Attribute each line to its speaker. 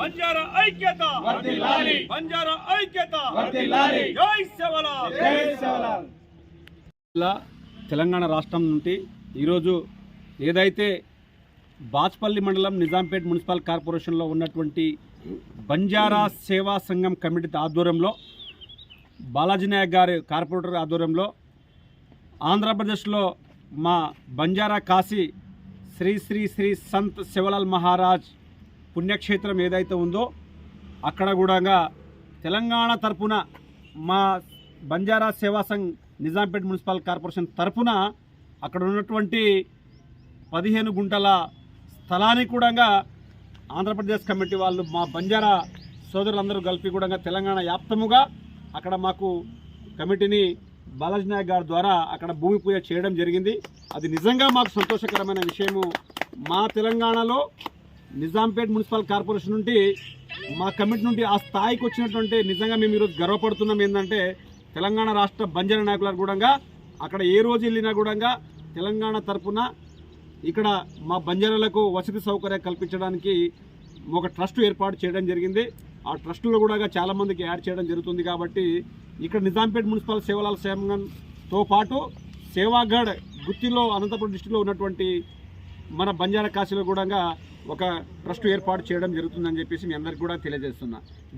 Speaker 1: బంజారా ఐక్యత. బంజారా ఐక్యత. జై
Speaker 2: తెలంగాణ రాష్ట్రం నుండి ఈరోజు ఏదైతే బాచ్పల్లి మండలం నిజాంపేట్ మున్సిపల్ కార్పొరేషన్లో ఉన్నటువంటి బంజారా సేవా సంఘం కమిటీ ఆధ్వర్యంలో బాలాజీ నాయక్ గారి కార్పొరేటర్ ఆధ్వర్యంలో ఆంధ్రప్రదేశ్లో మా బంజారా కాశీ శ్రీ శ్రీ శ్రీ సంత్ శివలాల్ మహారాజ్ పుణ్యక్షేత్రం ఏదైతే ఉందో అక్కడ కూడా తెలంగాణ తరపున మా బంజారా సేవా సంఘ్ నిజాంపేట మున్సిపల్ కార్పొరేషన్ తరపున అక్కడ ఉన్నటువంటి పదిహేను గుంటల స్థలాన్ని కూడా ఆంధ్రప్రదేశ్ కమిటీ వాళ్ళు మా బంజారా సోదరులందరూ కలిపి కూడా తెలంగాణ వ్యాప్తముగా అక్కడ మాకు కమిటీని బాలాజీ నాయక్ గారి ద్వారా అక్కడ భూమి పూజ చేయడం జరిగింది. అది నిజంగా మాకు సంతోషకరమైన విషయము. మా తెలంగాణలో నిజాంపేట్ మున్సిపల్ కార్పొరేషన్ నుండి మా కమిటీ నుండి ఆ స్థాయికి వచ్చినటువంటి నిజంగా మేము ఈరోజు గర్వపడుతున్నాం ఏంటంటే తెలంగాణ రాష్ట్ర బంజారా నాయకుల కూడా అక్కడ ఏ రోజు వెళ్ళినా కూడా తెలంగాణ తరఫున ఇక్కడ మా బంజారాలకు వసతి సౌకర్యం కల్పించడానికి ఒక ట్రస్ట్ ఏర్పాటు చేయడం జరిగింది. ఆ ట్రస్టులో కూడా చాలామందికి యాడ్ చేయడం జరుగుతుంది కాబట్టి ఇక్కడ నిజాంపేట్ మున్సిపల్ సేవలాల సంఘంతో పాటు సేవాగఢ్ గుత్తిలో అనంతపురం డిస్టిక్లో ఉన్నటువంటి మన బంజారా కాశీలో కూడా ఒక ట్రస్ట్ ఏర్పాటు చేయడం జరుగుతుందని చెప్పేసి మీ అందరికీ కూడా తెలియజేస్తున్నా.